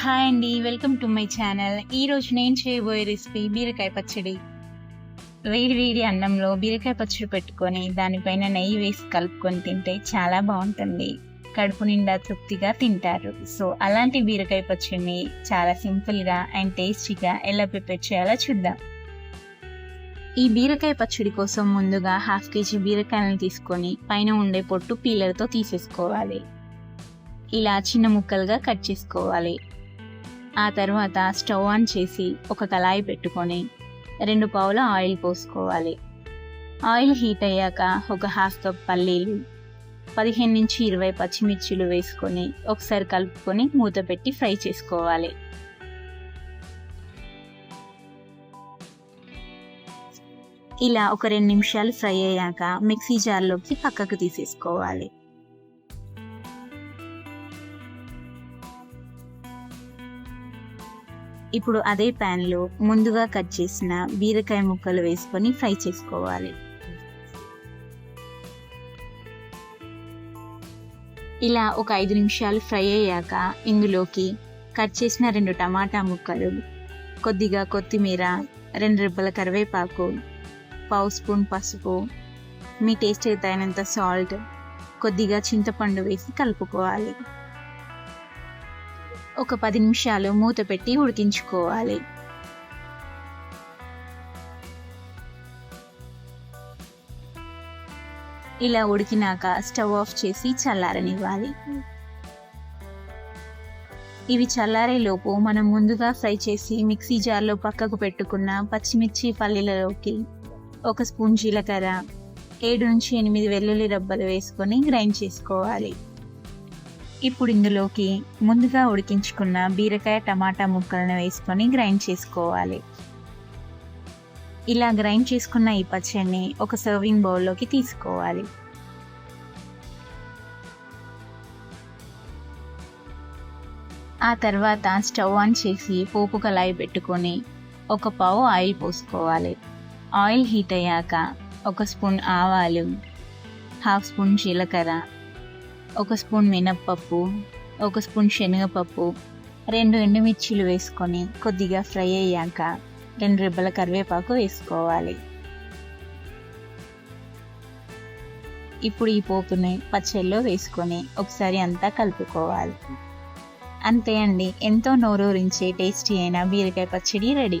Hi అండి welcome to my channel. ఈరోజు నేను చేయబోయే రెసిపీ బీరకాయ పచ్చడి. వేడి వేడి అన్నంలో బీరకాయ పచ్చడి పెట్టుకొని దానిపైన నెయ్యి వేసి కలుపుకొని తింటే చాలా బాగుంటుంది. కడుపు నిండా తృప్తిగా తింటారు. సో అలాంటి బీరకాయ పచ్చడిని చాలా సింపుల్గా అండ్ టేస్టీగా ఎలా ప్రిపేర్ చేయాలో చూద్దాం. ఈ బీరకాయ పచ్చడి కోసం ముందుగా హాఫ్ కేజీ బీరకాయలను తీసుకొని పైన ఉండే పొట్టు పీలర్తో తీసేసుకోవాలి. ఇలా చిన్న ముక్కలుగా కట్ చేసుకోవాలి. ఆ తర్వాత స్టవ్ ఆన్ చేసి ఒక కళాయి పెట్టుకొని రెండు పావుల ఆయిల్ పోసుకోవాలి. ఆయిల్ హీట్ అయ్యాక ఒక హాఫ్ కప్ పల్లీలు పదిహేను నుంచి ఇరవై పచ్చిమిర్చిలు వేసుకొని ఒకసారి కలుపుకొని మూత పెట్టి ఫ్రై చేసుకోవాలి. ఇలా ఒక రెండు నిమిషాలు ఫ్రై అయ్యాక మిక్సీ జార్లోకి పక్కకు తీసేసుకోవాలి. ఇప్పుడు అదే ప్యాన్లో ముందుగా కట్ చేసిన బీరకాయ ముక్కలు వేసుకొని ఫ్రై చేసుకోవాలి. ఇలా ఒక ఐదు నిమిషాలు ఫ్రై అయ్యాక ఇందులోకి కట్ చేసిన రెండు టమాటా ముక్కలు కొద్దిగా కొత్తిమీర రెండు రెబ్బల కరివేపాకు పావు స్పూన్ పసుపు మీ టేస్ట్ తగినంత సాల్ట్ కొద్దిగా చింతపండు వేసి కలుపుకోవాలి. ఒక పది నిమిషాలు మూత పెట్టి ఉడికించుకోవాలి. ఇలా ఉడికినాక స్టవ్ ఆఫ్ చేసి చల్లారనివ్వాలి. ఇవి చల్లారేలోపు మనం ముందుగా ఫ్రై చేసి మిక్సీ జార్లో పక్కకు పెట్టుకున్న పచ్చిమిర్చి పల్లీలలోకి ఒక స్పూన్ జీలకర్ర ఏడు నుంచి ఎనిమిది వెల్లుల్లి రబ్బలు వేసుకొని గ్రైండ్ చేసుకోవాలి. ఇప్పుడు ఇందులోకి ముందుగా ఉడికించుకున్న బీరకాయ టమాటా ముక్కలను వేసుకొని గ్రైండ్ చేసుకోవాలి. ఇలా గ్రైండ్ చేసుకున్న ఈ పచ్చడిని ఒక సర్వింగ్ బౌల్లోకి తీసుకోవాలి. ఆ తర్వాత స్టవ్ ఆన్ చేసి పోపు కళాయి పెట్టుకొని ఒక పావు ఆయిల్ పోసుకోవాలి. ఆయిల్ హీట్ అయ్యాక ఒక స్పూన్ ఆవాలు హాఫ్ స్పూన్ జీలకర్ర ఒక స్పూన్ మినప్పప్పు ఒక స్పూన్ శనగపప్పు రెండు ఎండుమిర్చీలు వేసుకొని కొద్దిగా ఫ్రై అయ్యాక రెండు రిబ్బల కరివేపాకు వేసుకోవాలి. ఇప్పుడు ఈ పోపుని పచ్చళ్ళలో వేసుకొని ఒకసారి అంతా కలుపుకోవాలి. అంతే అండి. ఎంతో నోరూరించే టేస్టీ అయిన బీరకాయ పచ్చడి రెడీ.